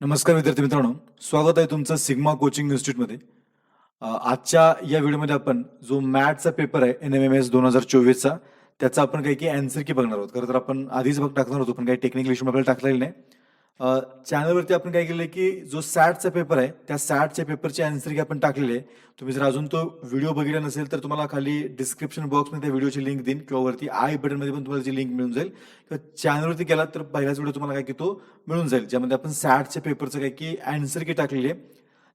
नमस्कार विद्यार्थी मित्रांनो. स्वागत आहे तुमचं सिग्मा कोचिंग इन्स्टिट्यूटमध्ये. आजच्या या व्हिडिओमध्ये आपण जो मॅथचा पेपर आहे एन एम एम एस दोन हजार चोवीसचा त्याचा आपण काही काही अँसर की बघणार आहोत. खरं तर आपण आधीच बघ टाकणार होतो पण काही टेक्निकल इश्यू आपल्याला टाकलेले नाही. चॅनलवरती आपण काय केलं की जो सॅटचा पेपर आहे त्या सॅटच्या पेपरचे अँसर की आपण टाकलेले आहे. तुम्ही जर अजून तो व्हिडिओ बघितला नसेल तर तुम्हाला खाली डिस्क्रिप्शन बॉक्समध्ये त्या व्हिडिओची लिंक देईन किंवा वरती आय बटनमध्ये पण तुम्हाला जी लिंक मिळून जाईल. किंवा चॅनलवरती गेलात तर पहिलाच व्हिडिओ तुम्हाला काय की तो मिळून जाईल. ज्यामध्ये आपण सॅटच्या पेपरचं काय की अँसर की टाकलेली आहे.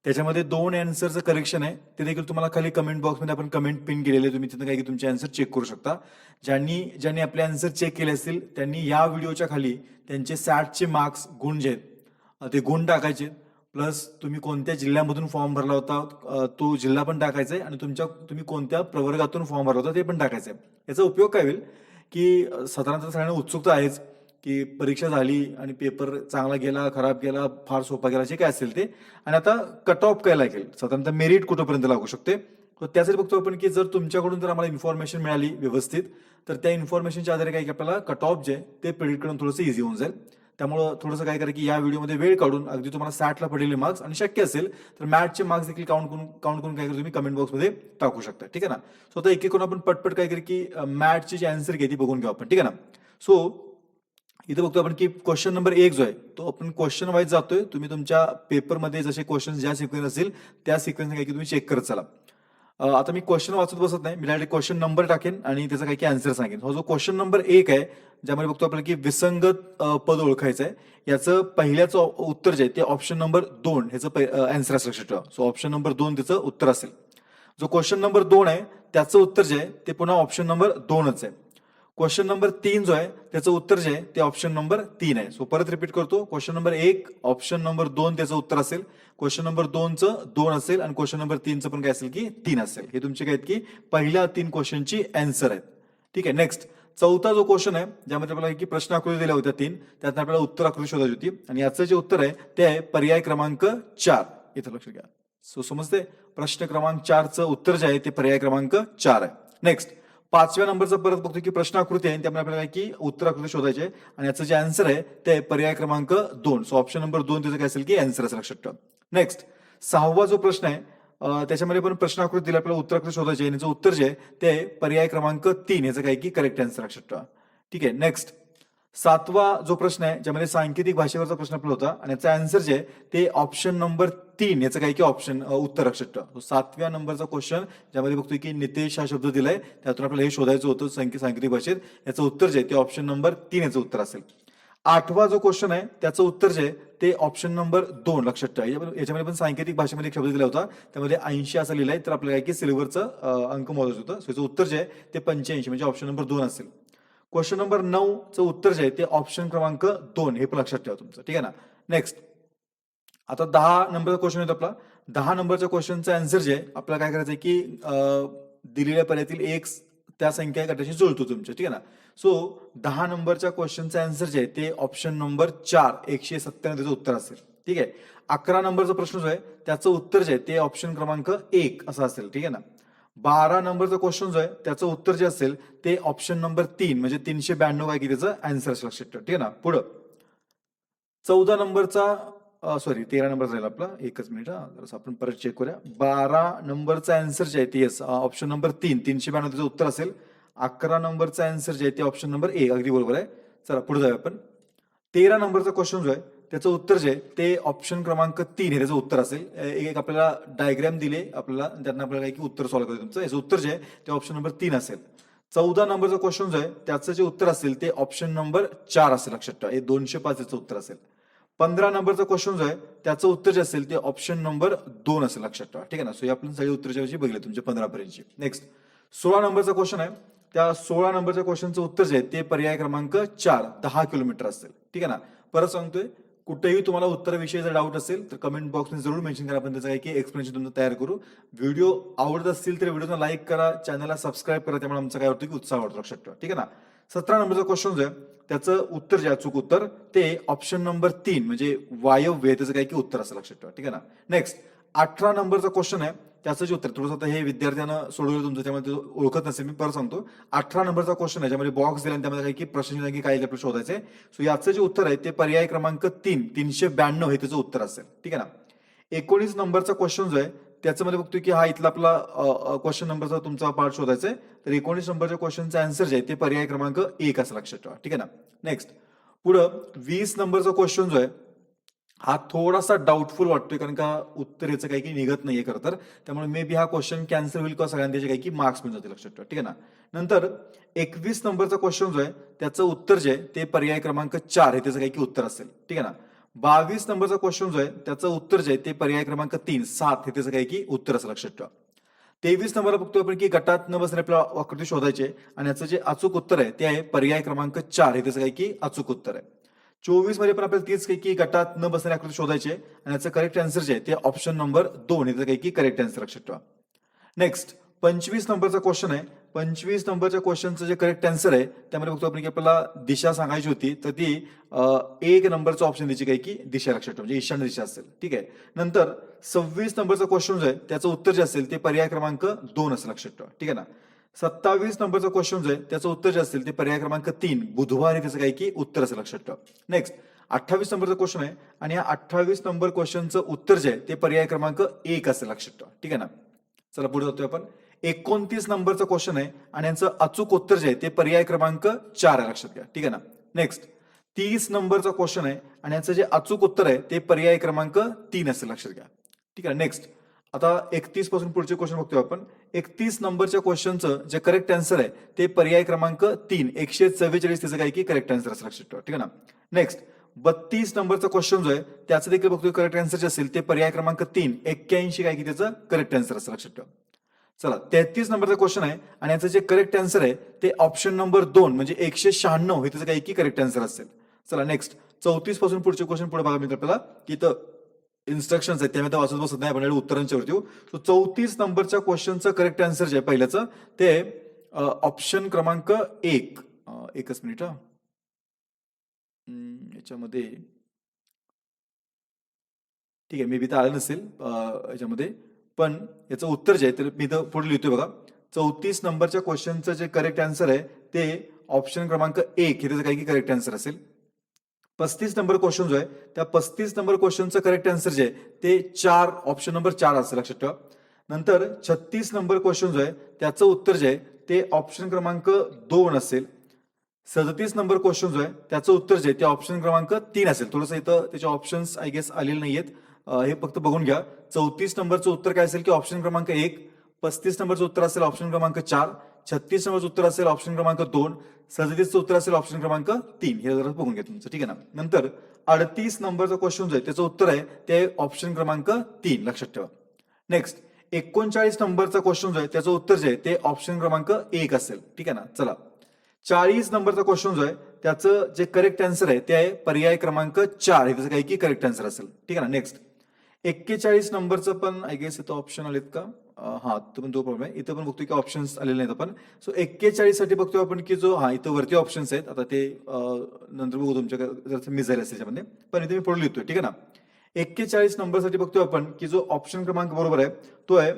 त्याच्यामध्ये दोन अँसरचं करेक्शन आहे. ते देखील तुम्हाला खाली कमेंट बॉक्समध्ये आपण कमेंट पिन केलेले तुम्ही तिथं काही तुमचे अँसर चेक करू शकता. ज्यांनी ज्यांनी आपले अँसर चेक केले असतील त्यांनी या व्हिडिओच्या खाली त्यांचे सॅटचे मार्क्स गुण जे आहेत ते गुण टाकायचे. प्लस तुम्ही कोणत्या जिल्ह्यामधून फॉर्म भरला होता तो जिल्हा पण टाकायचा आहे आणि तुमच्या तुम्ही कोणत्या प्रवर्गातून फॉर्म भरला होता ते पण टाकायचं आहे. याचा उपयोग काय होईल? की साधारणतः सगळ्यांना उत्सुकता आहेच. की परीक्षा झाली आणि पेपर चांगला गेला खराब गेला फार सोपा गेला जे काय असेल ते. आणि आता कट ऑफ काय लागेल? साधारणतः मेरिट कुठंपर्यंत लागू शकते? तर त्यासाठी बघतो आपण की जर तुमच्याकडून जर आम्हाला इन्फॉर्मेशन मिळाली व्यवस्थित तर त्या इन्फॉर्मेशनच्या आधारे काय की आपल्याला कट ऑफ जे ते प्रेडिट करून थोडंसं इझी होऊन जाईल. त्यामुळं थोडंसं काय करा की या व्हिडिओमध्ये वेळ काढून अगदी तुम्हाला सॅटला पडलेले मार्क्स आणि शक्य असेल तर मॅथचे मार्क्स देखील काउंट करून काउंट करून काय करा तुम्ही कमेंट बॉक्समध्ये टाकू शकता. ठीक आहे ना? सो आता एक एक करून आपण पटपट काय करू की मॅथची जी आन्सर घे ती बघून घेऊ आपण. ठीक आहे ना? सो इथे बघतो आपण की क्वेश्चन नंबर एक जो आहे तो आपण क्वेश्चन वाईज जातोय. तुम्ही तुमच्या पेपरमध्ये जसे क्वेश्चन ज्या सिक्वेन्स असतील त्या सिक्वेन्स काय की तुम्ही चेक करत चला. आता मी क्वेश्चन वाचत बसत नाही मी डायरेक्ट क्वेश्चन नंबर टाकेन आणि त्याचा काही आन्सर सांगेन. हा जो क्वेश्चन नंबर एक आहे ज्यामध्ये बघतो आपल्याला की विसंगत पद ओळखायचं आहे याचं पहिल्याचं उत्तर जे आहे ते ऑप्शन नंबर दोन ह्याचं आन्सर असं लक्षात ठेवा. सो ऑप्शन नंबर दोन त्याचं उत्तर असेल. जो क्वेश्चन नंबर दोन आहे त्याचं उत्तर जे आहे ते पुन्हा ऑप्शन नंबर दोनच आहे. क्वेश्चन नंबर तीन जो आहे त्याचं उत्तर जे आहे ते ऑप्शन नंबर तीन आहे. सो परत रिपीट करतो. क्वेश्चन नंबर एक ऑप्शन नंबर दोन त्याचं उत्तर असेल. क्वेश्चन नंबर दोनचं दोन असेल आणि क्वेश्चन नंबर तीनचं पण काय असेल की तीन असेल. हे तुमचे काय आहेत की पहिल्या तीन क्वेश्चनची अँसर आहेत. ठीक आहे नेक्स्ट चौथा जो क्वेश्चन आहे ज्यामध्ये आपल्याला की प्रश्न आकृती दिल्या होत्या तीन त्यातनं आपल्याला उत्तर आकृती शोधायची होती. आणि याचं जे उत्तर आहे ते आहे पर्याय क्रमांक चार. इथं लक्ष घ्या सो समजते प्रश्न क्रमांक चारचं उत्तर जे आहे ते पर्याय क्रमांक चार आहे. नेक्स्ट पाचव्या नंबरचा परत बघतो की प्रश्न आकृती आहे. त्यामुळे आपल्याला की उत्तर आकृती शोधायचे आणि याचं जे आन्सर आहे ते पर्याय क्रमांक दोन. सो ऑप्शन नंबर दोन त्याचं काय असेल की आन्सर असेल लक्षात ठेवा. नेक्स्ट सहावा जो प्रश्न आहे त्याच्यामध्ये पण प्रश्न आकृती दिला आपल्याला उत्तर आकृती शोधायचे आणि याचं उत्तर जे आहे ते पर्याय क्रमांक तीन. याचं काय की करेक्ट आन्सर लक्षात ठेवा. ठीक आहे नेक्स्ट सातवा जो प्रश्न आहे ज्यामध्ये सांकेतिक भाषेवरचा प्रश्न आपला होता आणि याचा आन्सर जे आहे ते ऑप्शन नंबर तीन याचं काय की ऑप्शन उत्तर लक्षात सातव्या नंबरचा क्वेश्चन ज्यामध्ये बघतोय की नितेश हा शब्द दिलाय त्यातून आपल्याला हे शोधायचं होतं संख्या सांकेतिक भाषेत. याचं उत्तर जे आहे ते ऑप्शन नंबर तीन याचं उत्तर असेल. आठवा जो क्वेश्चन आहे त्याचं उत्तर जे आहे ते ऑप्शन नंबर दोन लक्षात ठेवा. याच्यामध्ये पण सांकेतिक भाषेमध्ये एक शब्द दिला होता त्यामध्ये ऐंशी असं लिहिलंय तर आपल्याला काय की सिल्वरचं अंक मोजायचं होतं. सो याचं उत्तर जे आहे ते पंच्याऐंशी म्हणजे ऑप्शन नंबर दोन असेल. क्वेश्चन नंबर नऊचं उत्तर जे आहे ते ऑप्शन क्रमांक दोन हे पण लक्षात ठेवा तुमचं. ठीक आहे ना? नेक्स्ट आता दहा नंबरचा क्वेश्चन येतो आपला. दहा नंबरच्या क्वेश्चनचं आन्सर जे आहे आपल्याला काय करायचं आहे की दिलेल्या पर्यातील एक त्या संख्या गटाशी जुळतो तुमच्या. ठीक आहे ना? सो दहा नंबरच्या क्वेश्चनचं आन्सर जे आहे ते ऑप्शन नंबर चार एकशे सत्त्याण्णव त्याचं उत्तर असेल. ठीक आहे? अकरा नंबरचा प्रश्न जो आहे त्याचं उत्तर जे आहे ते ऑप्शन क्रमांक एक असं असेल. ठीक आहे ना? बारा नंबरचा क्वेश्चन जो आहे त्याचं उत्तर जे असेल ते ऑप्शन नंबर तीन म्हणजे तीनशे ब्याण्णव काय की त्याचं अँसर असेल लक्षात ठेवा ठीक आहे ना? पुढं. चौदा नंबरचा सॉरी तेरा नंबर राहील आपला. एकच मिनिट हा. आपण परत चेक करूया. बारा नंबरचा अँसर जे आहे ते येस ऑप्शन नंबर तीन तीनशे ब्याण्णव त्याचं उत्तर असेल. अकरा नंबरचा अँसर जे आहे ते ऑप्शन नंबर एक अगदी बरोबर आहे. चला पुढे जाऊया आपण. तेरा नंबरचा क्वेश्चन जो आहे त्याचं उत्तर जे आहे ते ऑप्शन क्रमांक तीन हे त्याचं उत्तर असेल. एक एक आपल्याला डायग्राम दिले. आपल्याला त्यांना आपल्याला काय की उत्तर सॉल्व्ह करायचं तुमचं. याचं उत्तर जे आहे ते ऑप्शन नंबर तीन असेल. चौदा नंबरचा क्वेश्चन जो आहे त्याचं जे उत्तर असेल ते ऑप्शन नंबर चार असेल. लक्षात ठेवा. हे दोनशे पाच याचं उत्तर असेल. पंधरा नंबरचा क्वेश्चन जो आहे त्याचं उत्तर जे असेल ते ऑप्शन नंबर दोन असेल. लक्षात ठेवा. ठीक आहे ना? सो हे आपण सगळे उत्तराच्या बघितले तुमचे पंधरापर्यंतचे नेक्स्ट सोळा नंबरचा क्वेश्चन आहे. त्या सोळा नंबरच्या क्वेश्चनचं उत्तर जे आहे ते पर्याय क्रमांक चार दहा किलोमीटर असेल. ठीक आहे ना? परत सांगतोय कुठेही तुम्हाला उत्तराविषयी जर डाऊट असेल तर कमेंट बॉक्समध्ये जरूर मेन्शन करा. आपण त्याचं काही की एक्सप्लेनेशन तुमचं तयार करू. व्हिडिओ आवडत असतील तर व्हिडिओला लाईक करा. चॅनलला सबस्क्राईब करा. त्यामुळे आमचं काय होतं की उत्साह वाढतो लक्षात ठेवा. ठीक आहे ना? सतरा नंबरचा क्वेश्चन जो आहे त्याचं उत्तर जे अचूक उत्तर ते ऑप्शन नंबर तीन म्हणजे वायव्य त्याचं काय की उत्तर असं लक्षात ठेवा. ठीक आहे ना? नेक्स्ट अठरा नंबरचा क्वेश्चन आहे. त्याचं जे उत्तर थोडंसं आता हे विद्यार्थ्यांना सोडवलं तुमचं त्यामध्ये ओळखत नसेल मी परत सांगतो. अठरा नंबरचा क्वेश्चन आहे ज्यामध्ये बॉक्स दिला आणि त्यामध्ये काही की प्रश्न की काही आपल्याला शोधायचे सो याचं जे उत्तर आहे ते पर्याय क्रमांक तीन तीनशे ब्याण्णव हे त्याचं उत्तर असेल. ठीक आहे ना? एकोणीस नंबरचा क्वेश्चन जो आहे त्याच्यामध्ये बघतोय की हा इथला आपला क्वेश्चन नंबरचा तुमचा पार्ट शोधायचा आहे तर एकोणीस नंबरच्या क्वेश्चनचा आन्सर जे आहे ते पर्याय क्रमांक एक असं लक्षात ठेवा. ठीक आहे ना? नेक्स्ट पुढं वीस नंबरचा क्वेश्चन जो आहे हा थोडासा डाऊटफुल वाटतोय कारण का उत्तरेचं काही की निघत नाहीये खरं तर. त्यामुळे मे बी हा क्वेश्चन कॅन्सल होईल किंवा सगळ्यांचे त्याचे काही की मार्क्स मिळून जातील लक्षात ठेवा. ठीक आहे ना? नंतर एकवीस नंबरचा क्वेश्चन जो आहे त्याचं उत्तर जे आहे ते पर्याय क्रमांक चार हे त्याचं काही की उत्तर असेल. ठीक आहे ना? बावीस नंबरचा क्वेश्चन जो आहे त्याचं उत्तर जे आहे ते पर्याय क्रमांक तीन सात हे त्याचं काही की उत्तर असेल लक्षात ठेवा. तेवीस नंबरला बघतोय आपण की गटात न बसणे आपल्याला आकृती शोधायचे आणि याचं जे अचूक उत्तर आहे ते आहे पर्याय क्रमांक चार हे त्याचं काही की अचूक उत्तर आहे. चोवीसमध्ये पण आपल्याला तीच काही की गटात न बसणे आकृती शोधायचे आणि याचं करेक्ट आन्सर जे आहे ते ऑप्शन नंबर दोन याचं त्याचं काही की करेक्ट आन्सर लक्षात ठेवा. नेक्स्ट पंचवीस नंबरचा क्वेश्चन आहे. पंचवीस नंबरच्या क्वेश्चनचं जे करेक्ट आन्सर आहे त्यामध्ये बघतो आपण की आपल्याला दिशा सांगायची होती तर ती एक नंबरचा ऑप्शन द्यायची काही की दिशा लक्षात ठेवा. म्हणजे ईशान्य दिशा असेल. ठीक आहे? नंतर सव्वीस नंबरचा क्वेश्चन जो आहे त्याचं उत्तर जे असेल ते पर्याय क्रमांक दोन असं लक्षात ठेवा. ठीक आहे ना? सत्तावीस नंबरचा क्वेश्चन जो आहे त्याचं उत्तर जे असेल ते पर्याय क्रमांक तीन बुधवार त्याचं काही की उत्तर असेल लक्षात ठेवा. नेक्स्ट अठ्ठावीस नंबरचा क्वेश्चन आहे आणि या अठ्ठावीस नंबर क्वेश्चनचं उत्तर जे आहे ते पर्याय क्रमांक एक असेल लक्षात ठेवा. ठीक आहे ना? चला पुढे जातोय आपण. एकोणतीस नंबरचा क्वेश्चन आहे आणि यांचं अचूक उत्तर जे आहे ते पर्याय क्रमांक चार आहे लक्षात घ्या. ठीक आहे ना? नेक्स्ट तीस नंबरचा क्वेश्चन आहे आणि याचं जे अचूक उत्तर आहे ते पर्याय क्रमांक तीन असेल लक्षात घ्या. ठीक आहे नेक्स्ट आता एकतीसपासून पुढचे क्वेश्चन बघतोय आपण. एकतीस नंबरच्या क्वेश्चनचं जे करेक्ट आन्सर आहे ते पर्याय क्रमांक तीन एकशे चव्वेचाळीस त्याचं काय की करेक्ट आन्सर असं लक्षात ठेवा ठीक आहे ना? नेक्स्ट बत्तीस नंबरचा क्वेश्चन जो आहे त्याचं देखील बघतोय करेक्ट आन्सर जे असेल ते पर्याय क्रमांक तीन एक्क्याऐंशी काय की त्याचं करेक्ट आन्सर असं लक्षात ठेवा. चला तेहतीस नंबरचा क्वेश्चन आहे आणि याचं जे करेक्ट आन्सर आहे ते ऑप्शन नंबर दोन म्हणजे एकशे शहाण्णव हे त्याचं काही की करेक्ट आन्सर असेल. चला नेक्स्ट चौतीसपासून पुढचे क्वेश्चन पुढे बघा मित्र आपल्याला. की इथं इन्स्ट्रक्शन्स आहेत त्यामध्ये वाचत बसत नाही आपण उत्तरांच्या वरती येऊ सो चौतीस नंबरच्या क्वेश्चनचं करेक्ट आन्सर जे आहे पहिल्याचं ते ऑप्शन क्रमांक एक. एकच मिनिट हा. याच्यामध्ये ठीक आहे मी बी तर आलं नसेल याच्यामध्ये. पण याचं उत्तर जे आहे तर मी तर पुढे लिहितोय बघा. चौतीस नंबरच्या क्वेश्चनचं जे करेक्ट आन्सर आहे ते ऑप्शन क्रमांक एक. हे त्याचं काही की करेक्ट आन्सर असेल पस्तीस नंबर क्वेश्चन जो आहे त्या पस्तीस नंबर क्वेश्चनचं करेक्ट आन्सर जे आहे ते चार ऑप्शन नंबर चार असेल लक्षात ठेवा. नंतर छत्तीस नंबर क्वेश्चन जो आहे त्याचं उत्तर जे आहे ते ऑप्शन क्रमांक दोन असेल. सदतीस नंबर क्वेश्चन जो आहे त्याचं उत्तर जे आहे ते ऑप्शन क्रमांक तीन असेल. थोडंसं इथं त्याचे ऑप्शन्स आय गेस आलेले नाहीयेत. हे फक्त बघून घ्या. चौतीस नंबरचं उत्तर काय असेल की ऑप्शन क्रमांक एक पस्तीस नंबरचं उत्तर असेल ऑप्शन क्रमांक चार. छत्तीस नंबरचं उत्तर असेल ऑप्शन क्रमांक दोन सदतीसचं उत्तर असेल ऑप्शन क्रमांक तीन. हे जरा बघून घ्या तुमचं ठीक आहे ना? नंतर अडतीस नंबरचा क्वेश्चन जो आहे त्याचं उत्तर आहे ते ऑप्शन क्रमांक तीन. लक्षात ठेवा. नेक्स्ट एकोणचाळीस नंबरचा क्वेश्चन जो आहे त्याचं उत्तर जे आहे ते ऑप्शन क्रमांक एक असेल. ठीक आहे ना? चला. चाळीस नंबरचा क्वेश्चन जो आहे त्याचं जे करेक्ट आन्सर आहे ते आहे पर्याय क्रमांक चार. हे त्याचं काही की करेक्ट आन्सर असेल. ठीक आहे ना? नेक्स्ट एक्केचाळीस नंबरचं पण आय गेस इथं ऑप्शन आलेत का? हा तो पण तो प्रॉब्लेम आहे. इथं पण बघतोय की ऑप्शन्स आलेले नाहीत आपण. सो एक्केचाळीससाठी बघतोय आपण की जो हा इथं वरती ऑप्शन्स आहेत. आता ते नंतर बघू तुमच्या जर मिस झाले असेल त्याच्यामध्ये. पण इथे मी पुढे लिहितोय ठीक आहे ना? एक्केचाळीस नंबरसाठी बघतोय आपण की जो ऑप्शन क्रमांक बरोबर आहे तो आहे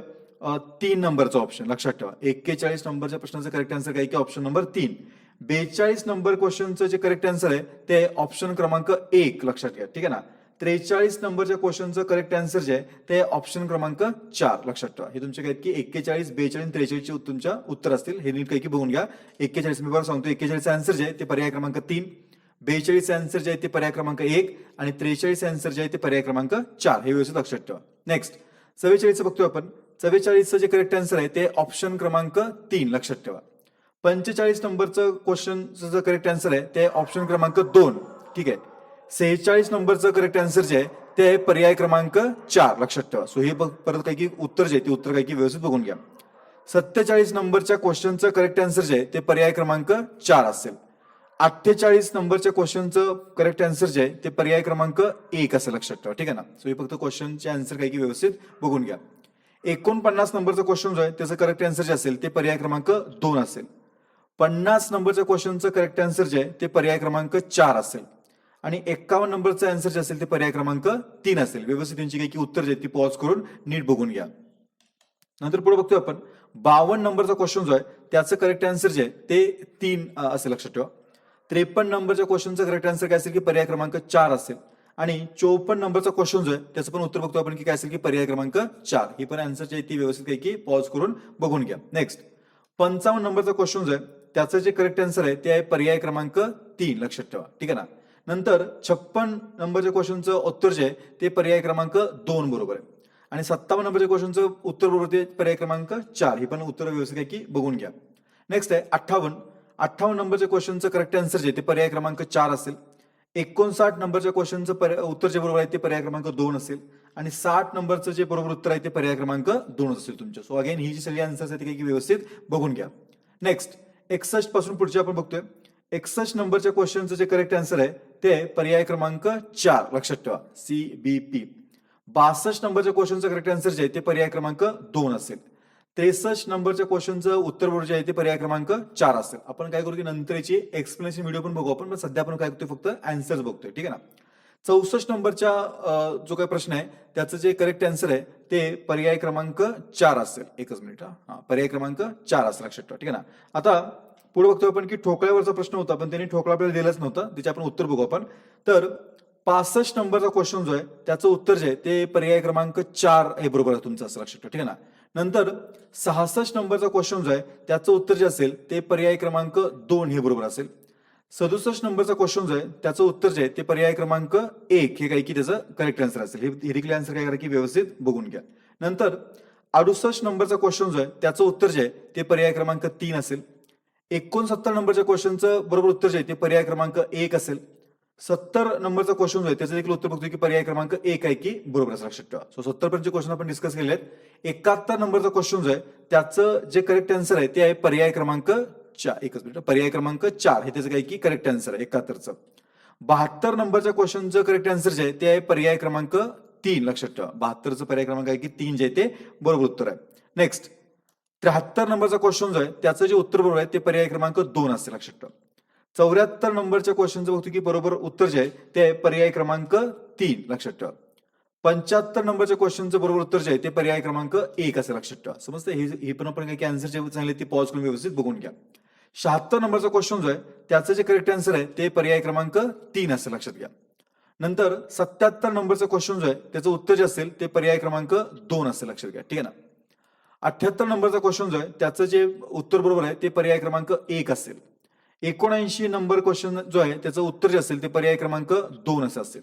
तीन नंबरचा ऑप्शन लक्षात ठेवा. एक्केचाळीस नंबरच्या प्रश्नाचं करेक्ट आन्सर काय की ऑप्शन नंबर तीन. बेचाळीस नंबर क्वेश्चनचं जे करेक्ट आन्सर आहे ते ऑप्शन क्रमांक एक. लक्षात घ्या ठीक आहे ना? त्रेचाळीस नंबरच्या क्वेश्चनचं करेक्ट आन्सर जे आहे ते ऑप्शन क्रमांक चार. लक्षात ठेवा. हे तुमचे काय की एक्केचाळीस बेचाळीस त्रेचाळीसचे तुमच्या उत्तर असतील. हे नीट काही बघून घ्या. एक्केचाळीस मी बरं सांगतो एक्केचाळीस आन्सर जे आहे ते पर्याय क्रमांक तीन. बेचाळीस आन्सर जे आहे ते पर्याय क्रमांक एक. आणि त्रेचाळीस आन्सर जे आहे ते पर्याय क्रमांक चार. हे व्यवस्थित लक्षात ठेवा. नेक्स्ट चव्वेचाळीसचं बघतोय आपण. चव्वेचाळीसचं जे करेक्ट आन्सर आहे ते ऑप्शन क्रमांक तीन. लक्षात ठेवा. पंचेचाळीस नंबरचं क्वेश्चनचं जे करेक्ट आन्सर आहे ते ऑप्शन क्रमांक दोन. ठीक आहे. सेहेचाळीस नंबरचं करेक्ट आन्सर जे आहे ते आहे पर्याय क्रमांक चार. लक्षात ठेवा. सो हे परत काही की उत्तर जे आहे ते उत्तर काही की व्यवस्थित बघून घ्या. सत्तेचाळीस नंबरच्या क्वेश्चनचं करेक्ट आन्सर जे आहे ते पर्याय क्रमांक चार असेल. अठ्ठेचाळीस नंबरच्या क्वेश्चनचं करेक्ट आन्सर जे आहे ते पर्याय क्रमांक एक असेल. लक्षात ठेवा. ठीक आहे ना? सो हे फक्त क्वेश्चनचे आन्सर काही की व्यवस्थित बघून घ्या. एकोणपन्नास नंबरचं क्वेश्चन जो आहे त्याचं करेक्ट आन्सर जे असेल ते पर्याय क्रमांक दोन असेल. पन्नास नंबरच्या क्वेश्चनचं करेक्ट आन्सर जे आहे ते पर्याय क्रमांक चार असेल. आणि एक्कावन्न नंबरचं आन्सर जे असेल ते पर्याय क्रमांक तीन असेल. व्यवस्थित त्यांची काही की उत्तर जे आहेत ती पॉज करून नीट बघून घ्या. नंतर पुढे बघतोय आपण. बावन्न नंबरचा क्वेश्चन जो आहे त्याचं करेक्ट आन्सर जे आहे ते तीन असेल लक्षात ठेवा. त्रेपन्न नंबरच्या क्वेश्चनचं करेक्ट आन्सर काय असेल की पर्याय क्रमांक चार असेल. आणि चोपन्न नंबरचा क्वेश्चन जो आहे त्याचं पण उत्तर बघतो आपण की काय असेल की पर्याय क्रमांक चार. ही पण आन्सर जे आहे ती व्यवस्थित काही की पॉज करून बघून घ्या. नेक्स्ट पंचावन्न नंबरचा क्वेश्चन जो आहे त्याचं जे करेक्ट आन्सर आहे ते आहे पर्याय क्रमांक तीन. लक्षात ठेवा. ठीक आहे ना? नंतर छप्पन नंबरच्या क्वेश्चनचं उत्तर जे आहे ते पर्याय क्रमांक दोन बरोबर आहे. आणि सत्तावन्न नंबरच्या क्वेश्चनचं उत्तर बरोबर ते पर्याय क्रमांक चार ही पण उत्तर व्यवस्थित आहे की बघून घ्या. नेक्स्ट आहे अठ्ठावन्न. अठ्ठावन्न नंबरच्या क्वेश्चनचं करेक्ट आन्सर जे ते पर्याय क्रमांक चार असेल. एकोणसाठ नंबरच्या क्वेश्चनचं पर्याय- उत्तर जे बरोबर आहे ते पर्याय क्रमांक दोन असेल. आणि साठ नंबरचं जे बरोबर उत्तर आहे ते पर्याय क्रमांक दोन असेल तुमच्या सो अगेन ही जी सगळी आन्सर्स आहेत ती काही व्यवस्थित बघून घ्या. नेक्स्ट एकसष्टपासून पुढचे आपण बघतोय. एकसष्ट नंबरच्या क्वेश्चनचं जे करेक्ट आन्सर आहे ते पर्याय क्रमांक चार. लक्षात ठेवा. सी बी पी बासष्ट नंबरच्या क्वेश्चनचं करेक्ट आन्सर जे आहे ते पर्याय क्रमांक दोन असेल. त्रेसष्ट नंबरच्या क्वेश्चनचं उत्तर बरोबर जे आहे ते पर्याय क्रमांक चार असेल. आपण काय करू की नंतरची एक्सप्लेनेशन व्हिडिओ पण बघू आपण पण सध्या आपण काय करतोय फक्त आन्सर्स बघतोय. ठीक आहे ना? चौसष्ट नंबरच्या जो काही प्रश्न आहे त्याचं जे करेक्ट आन्सर आहे ते पर्याय क्रमांक चार असेल. एकच मिनिट हा. हा, पर्याय क्रमांक चार असेल. लक्षात ठेवा. ठीक आहे ना? आता पुढे बघतोय आपण की ठोकळ्यावरचा प्रश्न होता पण त्यांनी ठोकळा आपल्याला दिलाच नव्हता त्याचे आपण उत्तर बघू आपण. तर पासष्ट नंबरचा क्वेश्चन जो आहे त्याचं उत्तर जे आहे ते पर्याय क्रमांक चार हे बरोबर आहे तुमचं असं लक्षात ठेवा ठीक आहे ना? नंतर सहासष्ट नंबरचा क्वेश्चन जो आहे त्याचं उत्तर जे असेल ते पर्याय क्रमांक दोन हे बरोबर असेल. सदुसष्ट नंबरचा क्वेश्चन जो आहे त्याचं उत्तर जे आहे ते पर्याय क्रमांक एक हे काही की त्याचं करेक्ट आन्सर असेल. हे हे देखील आन्सर काय करा की व्यवस्थित बघून घ्या. नंतर अडुसष्ट नंबरचा क्वेश्चन जो आहे त्याचं उत्तर जे आहे ते पर्याय क्रमांक तीन असेल. एकोणसत्तर नंबरच्या क्वेश्चनचं बरोबर उत्तर जे आहे ते पर्याय क्रमांक एक असेल. सत्तर नंबरचा क्वेश्चन जो आहे त्याचं देखील उत्तर बघतो की पर्याय क्रमांक एक आहे की बरोबर असं लक्षात ठेवा. सो सत्तर पर्यंतचे क्वेश्चन आपण डिस्कस केले आहेत. एकाहत्तर नंबरचा क्वेश्चन जो आहे त्याचं जे करेक्ट आन्सर आहे ते आहे पर्याय क्रमांक चार. एकच मिनिट. पर्याय क्रमांक चार. हे त्याचं काय की करेक्ट आन्सर आहे. एकाहत्तरचं. बहात्तर नंबरच्या क्वेश्चनचं करेक्ट आन्सर जे आहे ते आहे पर्याय क्रमांक तीन. लक्षात ठेवा. बहात्तरचं पर्याय क्रमांक आहे की तीन जे आहे ते बरोबर उत्तर आहे. नेक्स्ट त्र्याहत्तर नंबरचा क्वेश्चन जो आहे त्याचं जे उत्तर बरोबर आहे ते पर्याय क्रमांक दोन असते लक्षात ठेवा. चौऱ्याहत्तर नंबरच्या क्वेश्चनचं बघतो की बरोबर उत्तर जे आहे ते आहे पर्याय क्रमांक तीन लक्षात ठेवा. पंच्याहत्तर नंबरच्या क्वेश्चनचं बरोबर उत्तर जे आहे ते पर्याय क्रमांक एक असं लक्षात ठेवा. समजतं हे हे पण आपण काही आन्सर जे चांगले ते पॉज करून व्यवस्थित बघून घ्या. शहात्तर नंबरचा क्वेश्चन जो आहे त्याचं जे करेक्ट आन्सर आहे ते पर्याय क्रमांक तीन असं लक्षात घ्या. नंतर सत्याहत्तर नंबरचा क्वेश्चन जो आहे त्याचं उत्तर जे असेल ते पर्याय क्रमांक दोन असेल लक्षात घ्या. ठीक आहे ना? अठ्याहत्तर नंबरचा क्वेश्चन जो आहे त्याचं जे उत्तर बरोबर आहे ते पर्याय क्रमांक एक असेल. एकोणऐंशी नंबर क्वेश्चन जो आहे त्याचं उत्तर जे असेल ते पर्याय क्रमांक दोन असं असेल.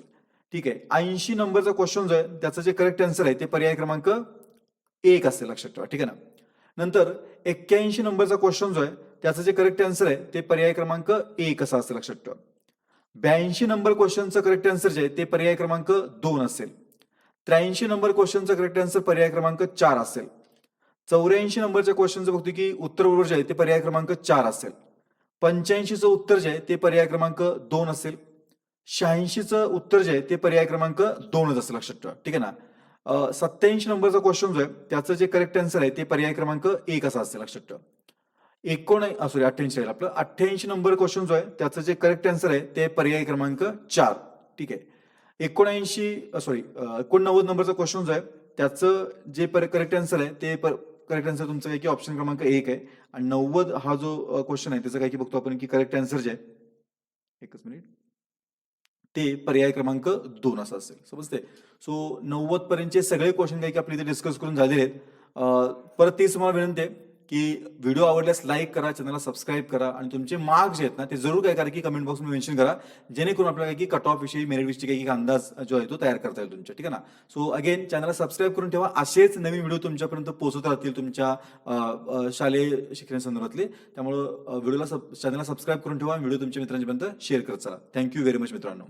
ठीक आहे? ऐंशी नंबरचा क्वेश्चन जो आहे त्याचं जे करेक्ट आन्सर आहे ते पर्याय क्रमांक एक असेल लक्षात ठेवा. ठीक आहे ना? नंतर एक्क्याऐंशी नंबरचा क्वेश्चन जो आहे त्याचं जे करेक्ट आन्सर आहे ते पर्याय क्रमांक एक असा असेल लक्षात ठेवा. ब्याऐंशी नंबर क्वेश्चनचं करेक्ट आन्सर जे आहे ते पर्याय क्रमांक दोन असेल. त्र्याऐंशी नंबर क्वेश्चनचं करेक्ट आन्सर पर्याय क्रमांक चार असेल. चौऱ्याऐंशी नंबरच्या क्वेश्चनचं बघतो की उत्तर बरोबर जे आहे ते पर्याय क्रमांक चार असेल. पंच्याऐंशीचं उत्तर जे आहे ते पर्याय क्रमांक दोन असेल. शहाऐंशीचं उत्तर जे आहे ते पर्याय क्रमांक दोनच असेल लक्षात ठेवा. ठीक आहे ना? सत्याऐंशी नंबरचा क्वेश्चन जो आहे त्याचं जे करेक्ट आन्सर आहे ते पर्याय क्रमांक एक असा असेल लक्षात ठेवा. एकोण सॉरी अठ्ठ्याऐंशी राहील आपलं. अठ्ठ्याऐंशी नंबर क्वेश्चन जो आहे त्याचं जे करेक्ट आन्सर आहे ते पर्याय क्रमांक चार. ठीक आहे? एकोणऐंशी सॉरी एकोणनव्वद नंबरचा क्वेश्चन जो आहे त्याचं जे करेक्ट आन्सर आहे ते करेक्ट आन्सर तुमचं काय की ऑप्शन क्रमांक एक आहे. आणि नव्वद हा जो क्वेश्चन आहे त्याचं काय की बघतो आपण की करेक्ट आन्सर जे आहे. एकच मिनिट ते पर्याय क्रमांक दोन असा असेल. समजते सो नव्वद पर्यंतचे सगळे क्वेश्चन काय की आपले इथे डिस्कस करून झालेले आहेत. परत तेच मला विनंती आहे. की व्हिडिओ आवडल्यास लाईक करा चॅनलला सबस्क्राईब करा आणि तुमचे मार्क्स जे आहेत ना ते जरूर काय करा की कमेंट बॉक्समध्ये मेन्शन करा. जेणेकरून आपल्याला काही की कट ऑफ विषयी मेरिट विषयी काही अंदाज जो आहे तो तयार करता येईल तुमच्या ठीक आहे ना? सो अगेन चॅनलला सबस्क्राईब करून ठेवा. असेच नवीन व्हिडिओ तुमच्यापर्यंत पोहोचत राहतील तुमच्या शालेय शिक्षण शालेय शिक्षणासंदर्भातले त्यामुळं व्हिडिओला चॅनलला सबस्क्राईब करून ठेवा. व्हिडिओ तुमच्या मित्रांपर्यंत शेअर करत चला. थँक्यू व्हेरी मच मित्रांनो.